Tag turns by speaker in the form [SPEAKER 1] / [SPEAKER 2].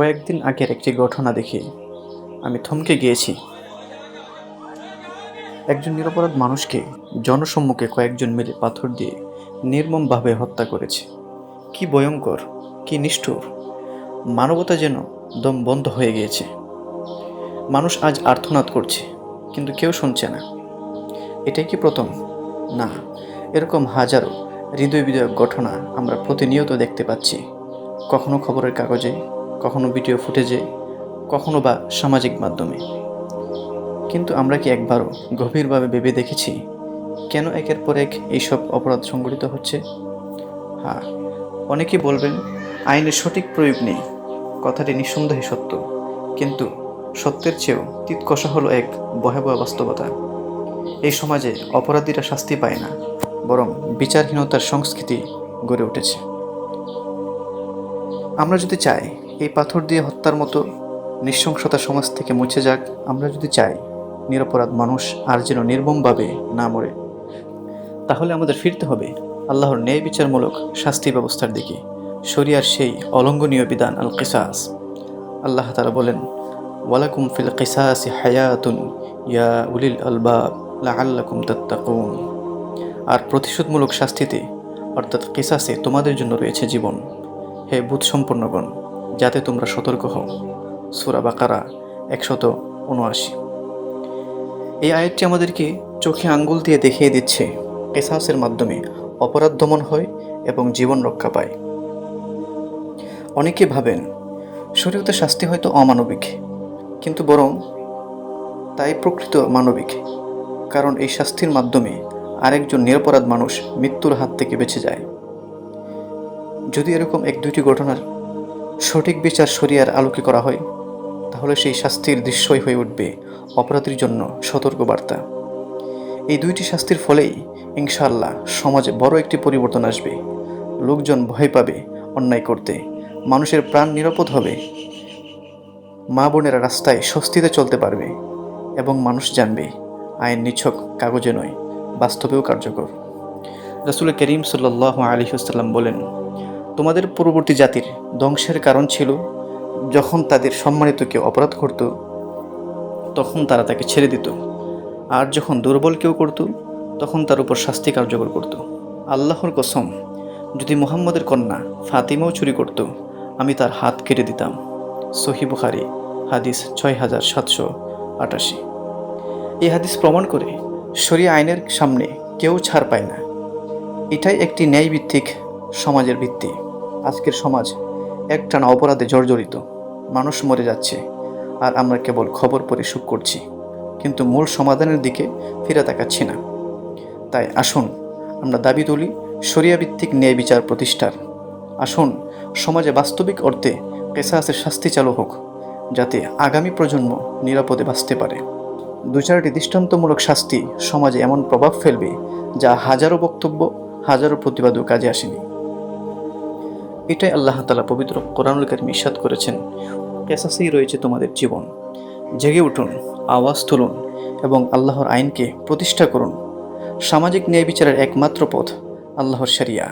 [SPEAKER 1] কয়েকদিন আগের একটি ঘটনা দেখে আমি থমকে গিয়েছি। একজন নিরপরাধ মানুষকে জনসম্মুখে কয়েকজন মিলে পাথর দিয়ে নির্মমভাবে হত্যা করেছে। কি ভয়ঙ্কর, কি নিষ্ঠুর। মানবতা যেন দম বন্ধ হয়ে গিয়েছে। মানুষ আজ আর্থনাদ করছে, কিন্তু কেউ শুনছে না। এটাই কি প্রথম? না, এরকম হাজারো হৃদয় বিদয়ক ঘটনা আমরা প্রতিনিয়ত দেখতে পাচ্ছি। কখনো খবরের কাগজে কখনো ভিডিও ফুটেজে, কখনো বা সামাজিক মাধ্যমে। কিন্তু আমরা কি একবারও গভীরভাবে ভেবে দেখেছি কেন একের পর এক এইসব অপরাধ সংঘটিত হচ্ছে? হ্যাঁ অনেকেই বলবেন আইনের সঠিক প্রয়োগ নেই, কথাটি নিঃসন্দেহে সত্য। কিন্তু সত্যের চেয়েও তিত কষা হলো এক ভয়াবহ বাস্তবতা। এই সমাজে অপরাধীরা শাস্তি পায় না, বরং বিচারহীনতার সংস্কৃতি গড়ে উঠেছে। আমরা যদি চাই এই পাথর দিয়ে হত্যার মতো নৃশংসতা সমাজ থেকে মুছে যাক, আমরা যদি চাই নিরপরাধ মানুষ আর যেন নির্মমভাবে না মরে, তাহলে আমাদের ফিরতে হবে আল্লাহর ন্যায় বিচারমূলক শাস্তি ব্যবস্থার দিকে। শরিয়ার সেই অলঙ্ঘনীয় বিধান আল কিসাস। আল্লাহ তারা বলেন, ওয়ালাকুম ফিল কিসাসি হায়াতুন ইয়া উলিল আলবাব লাআল্লাকুম তাত্তাকুন। আর প্রতিশোধমূলক শাস্তিতে, অর্থাৎ কিসাসে তোমাদের জন্য রয়েছে জীবন। হে বুধ সম্পন্নগণ যাতে তোমরা সতর্ক হও। সুরা বাকারা একশত উনআশি। এই আয়াতটি আমাদেরকে চোখে আঙ্গুল দিয়ে দেখিয়ে দিচ্ছে, কেসাসের মাধ্যমে অপরাধ দমন হয় এবং জীবন রক্ষা পায়। অনেকে ভাবেন, শরীয়তের শাস্তি হয়তো অমানবিক, কিন্তু বরং তাই প্রকৃত মানবিক, কারণ এই শাস্তির মাধ্যমে আরেকজন নিরপরাধ মানুষ মৃত্যুর হাত থেকে বেঁচে যায়। যদি এরকম এক দুইটি ঘটনার সঠিক বিচার শরিয়ার আলোকে করা হয়, তাহলে সেই শাস্তির দৃশ্যই হয়ে উঠবে অপরাধীর জন্য সতর্কবার্তা। এই দুইটি শাস্তির ফলেই ইনশাআল্লাহ সমাজে বড় একটি পরিবর্তন আসবে। লোকজন ভয় পাবে, অন্যায় করতে। মানুষের প্রাণ নিরাপদ হবে। মা বোনেরা রাস্তায় স্বস্তিতে চলতে পারবে এবং মানুষ জানবে, আইন নিছক, কাগজে নয়, বাস্তবেও কার্যকর। রাসুল করিম সাল্লাহ আলী সাল্লাম বলেন তোমাদের পূর্ববর্তী জাতির ধ্বংসের কারণ ছিল যখন তাদের সম্মানিত কেউ অপরাধ করত, তখন তারা তাকে ছেড়ে দিত। আর যখন দুর্বল কেউ করত, তখন তার উপর শাস্তি কার্যকর করত। আল্লাহর কসম, যদি মুহাম্মদের কন্যা ফাতিমাও চুরি করত, আমি তার হাত কেটে দিতাম। সহি বুখারি, হাদিস ছয় হাজার সাতশো আটাশি। এই হাদিস প্রমাণ করে শরিয়া আইনের সামনে কেউ ছাড় পায় না। এটাই একটি ন্যায়ভিত্তিক সমাজের ভিত্তি। আজকের সমাজ একটানা অপরাধে জর্জরিত। মানুষ মরে যাচ্ছে, আর আমরা কেবল খবর পড়ে সুখ করছি। কিন্তু মূল সমাধানের দিকে ফিরে তাকাচ্ছি না। তাই আসুন, আমরা দাবি তুলি শরিয়াভিত্তিক ন্যায় বিচার প্রতিষ্ঠার। আসুন, সমাজে বাস্তবিক অর্থে কেসাসের শাস্তি চালু হোক, যাতে আগামী প্রজন্ম নিরাপদে বাঁচতে পারে। দু চারটি দৃষ্টান্তমূলক শাস্তি সমাজে এমন প্রভাব ফেলবে যা হাজারো বক্তব্য, হাজারো প্রতিবাদও কাজে আসেনি। এটাই আল্লাহ তালা পবিত্র কোরআনুল কারিম ইস্বাদ করেছেন। ক্যাসাসেই রয়েছে তোমাদের জীবন। জেগে উঠুন, আওয়াজ তুলুন এবং আল্লাহর আইনকে প্রতিষ্ঠা করুন। সামাজিক ন্যায় বিচারের একমাত্র পথ আল্লাহর শরিয়া।